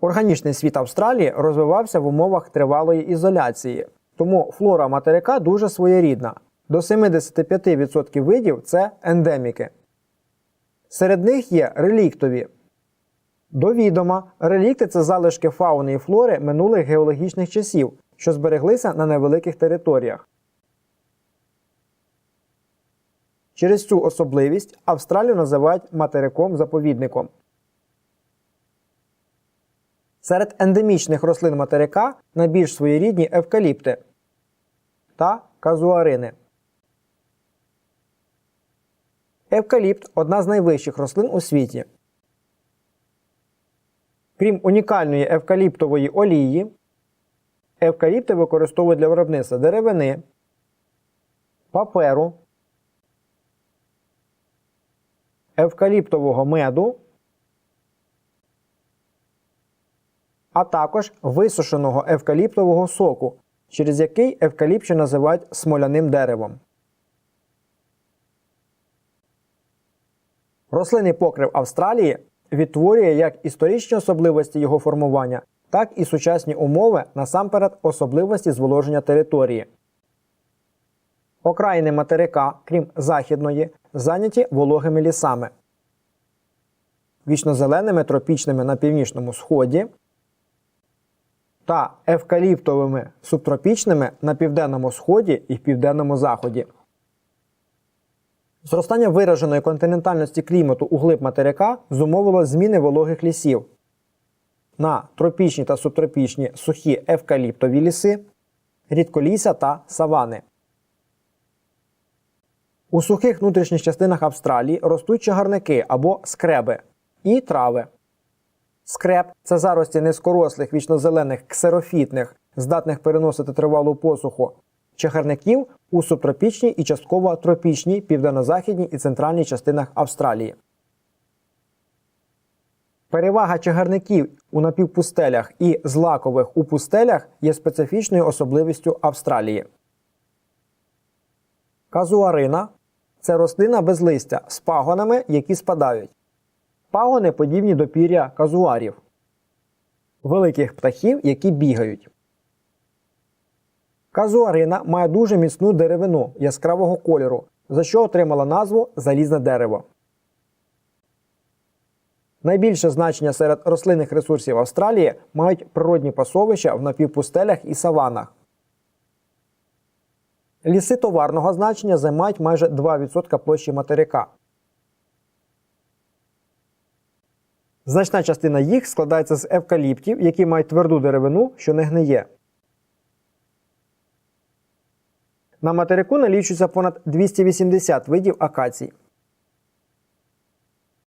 Органічний світ Австралії розвивався в умовах тривалої ізоляції, тому флора материка дуже своєрідна. До 75% видів це ендеміки. Серед них є реліктові. До відома, релікти це залишки фауни і флори минулих геологічних часів, що збереглися на невеликих територіях. Через цю особливість Австралію називають материком-заповідником. Серед ендемічних рослин материка найбільш своєрідні евкаліпти та казуарини. Евкаліпт одна з найвищих рослин у світі. Крім унікальної евкаліптової олії, евкаліпти використовують для виробництва деревини, паперу, евкаліптового меду, а також висушеного евкаліптового соку, через який евкаліпт ще називають смоляним деревом. Рослинний покрив Австралії відтворює як історичні особливості його формування, так і сучасні умови, насамперед особливості зволоження території. Окраїни материка, крім західної, зайняті вологими лісами, вічнозеленими тропічними на північному сході та евкаліптовими субтропічними на південному сході і південному заході. Зростання вираженої континентальності клімату у глиб материка зумовило зміни вологих лісів на тропічні та субтропічні сухі евкаліптові ліси, рідколісся та савани. У сухих внутрішніх частинах Австралії ростуть чагарники або скреби і трави. Скреб це зарості низькорослих вічнозелених ксерофітних, здатних переносити тривалу посуху, чагарників у субтропічній і частково тропічній південно-західній і центральній частинах Австралії. Перевага чагарників у напівпустелях і злакових у пустелях є специфічною особливістю Австралії. Казуарина це рослина без листя з пагонами, які спадають. Пагони подібні до пір'я казуарів, великих птахів, які бігають. Казуарина має дуже міцну деревину яскравого кольору, за що отримала назву залізне дерево. Найбільше значення серед рослинних ресурсів Австралії мають природні пасовища в напівпустелях і саванах. Ліси товарного значення займають майже 2% площі материка. Значна частина їх складається з евкаліптів, які мають тверду деревину, що не гниє. На материку налічується понад 280 видів акацій.